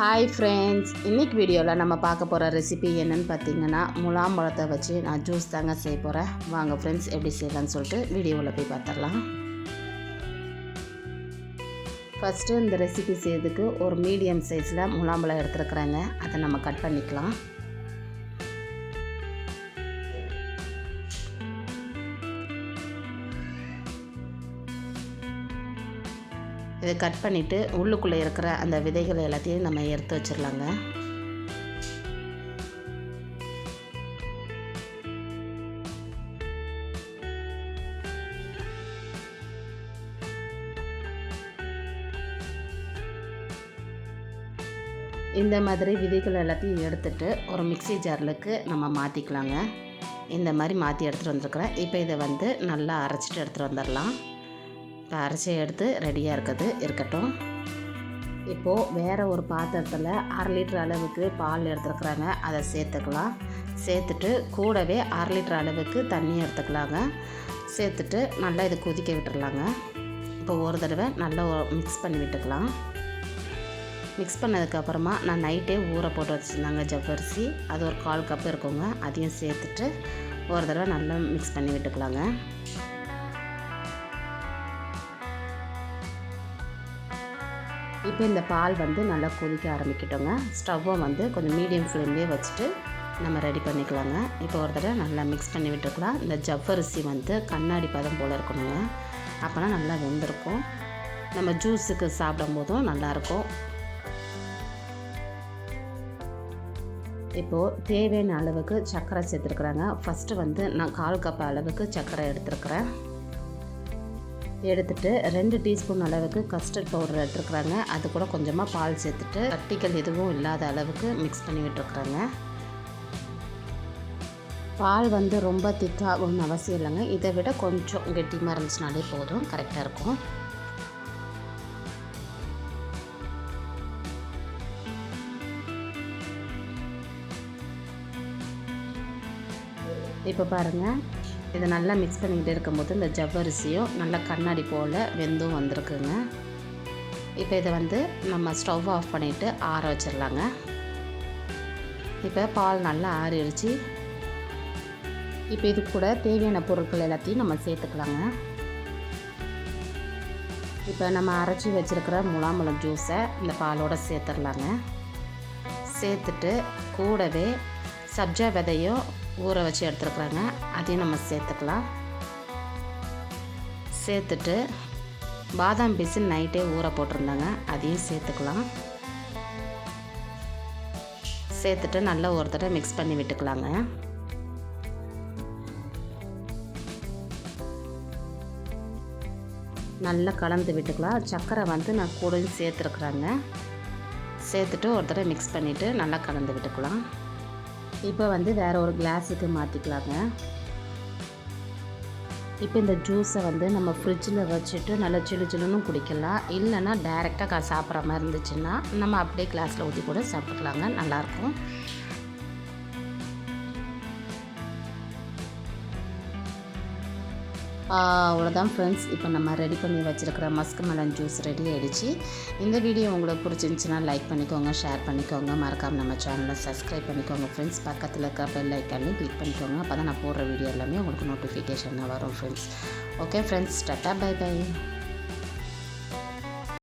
Hi friends இன்னைக்கு வீடியோவில் நம்ம பார்க்க போகிற ரெசிபி என்னன்னு பார்த்தீங்கன்னா முலாம்பழத்தை வச்சு நான் ஜூஸ் தாங்க செய்ய போகிறேன் வாங்க ஃப்ரெண்ட்ஸ் எப்படி செய்யலான்னு சொல்லிட்டு வீடியோவில் போய் பார்த்துடலாம். ஃபஸ்ட்டு இந்த ரெசிபி செய்யறதுக்கு ஒரு மீடியம் சைஸில் முலாம்பழம் எடுத்துருக்குறேங்க. அதை நம்ம கட் பண்ணிக்கலாம். இதை கட் பண்ணிவிட்டு உள்ளுக்குள்ளே இருக்கிற அந்த விதைகள் எல்லாத்தையும் நம்ம எடுத்து வச்சிடலாங்க. இந்த மாதிரி விதைகள் எல்லாத்தையும் எடுத்துட்டு ஒரு மிக்சி ஜார்லுக்கு நம்ம மாற்றிக்கலாங்க இந்த மாதிரி மாற்றி எடுத்துகிட்டு வந்துருக்குறேன். இப்போ இதை வந்து நல்லா அரைச்சிட்டு எடுத்துகிட்டு வந்துடலாம். இப்போ அரைச்சி எடுத்து ரெடியாக இருக்குது. இருக்கட்டும். இப்போது வேறு ஒரு பாத்திரத்தில் அரை லிட்டர் அளவுக்கு பால் எடுத்துருக்குறாங்க. அதை சேர்த்துக்கலாம். சேர்த்துட்டு கூடவே அரை லிட்டர் அளவுக்கு தண்ணி எடுத்துக்கலாங்க. சேர்த்துட்டு நல்லா இதை கொதிக்க விட்டுடலாங்க இப்போ ஒரு தடவை நல்லா மிக்ஸ் பண்ணி விட்டுக்கலாம். மிக்ஸ் பண்ணதுக்கப்புறமா நான் நைட்டே ஊற போட்டு வச்சுருந்தாங்க ஜவ்வரிசி. அது ஒரு கால் கப் இருக்குங்க. அதையும் சேர்த்துட்டு ஒரு தடவை நல்லா மிக்ஸ் பண்ணி விட்டுக்கலாங்க. இப்போ இந்த பால் வந்து நல்லா கொதிக்க ஆரம்பிக்கிட்டோங்க. ஸ்டவ்வை வந்து கொஞ்சம் மீடியம் ஃப்ளேம்லேயே வச்சுட்டு நம்ம ரெடி பண்ணிக்கலாங்க. இப்போ ஒரு தடவை நல்லா மிக்ஸ் பண்ணி விட்டுருக்கலாம் இந்த ஜவ்வரிசி வந்து கண்ணாடி பதம் போல் இருக்கணுங்க. அப்போனா நல்லா வெந்திருக்கும். நம்ம ஜூஸுக்கு சாப்பிடும் போதும் நல்லாயிருக்கும். இப்போது தேவையான அளவுக்கு சர்க்கரை சேர்த்துருக்குறாங்க. ஃபஸ்ட்டு வந்து நான் கால் கப் அளவுக்கு சர்க்கரை எடுத்துருக்குறேன். எடுத்துட்டு ரெண்டு டீஸ்பூன் அளவுக்கு கஸ்டர்ட் பவுடர் எடுத்துருக்குறாங்க. அது கூட கொஞ்சமாக பால் சேர்த்துட்டு கட்டிகள் எதுவும் இல்லாத அளவுக்கு மிக்ஸ் பண்ணி விட்டுருக்குறாங்க. பால் வந்து ரொம்ப திக்காகணும்னு அவசியம் இல்லைங்க. இதை விட கொஞ்சம் கெட்டிமாக இருந்துச்சுனாலே போதும். கரெக்டாக இருக்கும். இப்போ பாருங்கள் இதை நல்லா மிக்ஸ் பண்ணிக்கிட்டே இருக்கும்போது இந்த ஜவ்வரிசியும் நல்லா கண்ணாடி போல் வெந்தும் வந்திருக்குங்க. இப்போ இதை வந்து நம்ம ஸ்டவ் ஆஃப் பண்ணிவிட்டு ஆற வச்சிடலாங்க இப்போ பால் நல்லா ஆறிடுச்சு. இப்போ இது கூட தேவையான பொருட்கள் எல்லாத்தையும் நம்ம சேர்த்துக்கலாங்க. இப்போ நம்ம அரைச்சி வச்சுருக்கிற முலாம்பழம் ஜூஸை இந்த பாலோடு சேர்த்துடலாங்க சேர்த்துட்டு கூடவே சப்ஜா விதையும் ஊற வச்சு எடுத்துருக்குறாங்க. அதையும் நம்ம சேர்த்துக்கலாம். சேர்த்துட்டு பாதாம் பீஸு நைட்டே ஊற போட்டிருந்தாங்க. அதையும் சேர்த்துக்கலாம். சேர்த்துட்டு நல்லா ஒரு தடவை மிக்ஸ் பண்ணி விட்டுக்கலாங்க. நல்லா கலந்து விட்டுக்கலாம். சர்க்கரை வந்து நான் கூடயும் சேர்த்துருக்குறாங்க. சேர்த்துட்டு ஒரு தடவை மிக்ஸ் பண்ணிவிட்டு நல்லா கலந்து விட்டுக்கலாம். இப்போ வந்து வேறு ஒரு கிளாஸுக்கு மாற்றிக்கலாங்க இப்போ இந்த ஜூஸை வந்து நம்ம ஃப்ரிட்ஜில் வச்சுட்டு நல்லா சில்லு சில்லுன்னு குடிக்கலாம். இல்லைன்னா டைரெக்டாக சாப்பிட்ற மாதிரி இருந்துச்சுன்னா நம்ம அப்படியே கிளாஸில் ஊற்றி கூட சாப்பிட்டுக்கலாங்க. நல்லாயிருக்கும். அவ்வளோதான் ஃப்ரெண்ட்ஸ் இப்போ நம்ம ரெடி பண்ணி வச்சுருக்கிற மஸ்க் மெலன் ஜூஸ் ரெடி ஆகிடுச்சு இந்த வீடியோ உங்களுக்கு பிடிச்சிருந்துச்சின்னா லைக் பண்ணிக்கோங்க ஷேர் பண்ணிக்கோங்க. மறக்காமல் நம்ம சேனலை சப்ஸ்கிரைப் பண்ணிக்கோங்க ஃப்ரெண்ட்ஸ் பக்கத்தில் இருக்கிற பெல் ஐக்கானே கிளிக் பண்ணிக்கோங்க. அப்போ தான் நான் போடுற வீடியோ எல்லாமே உங்களுக்கு நோட்டிஃபிகேஷனாக வரும் friends okay friends tata bye bye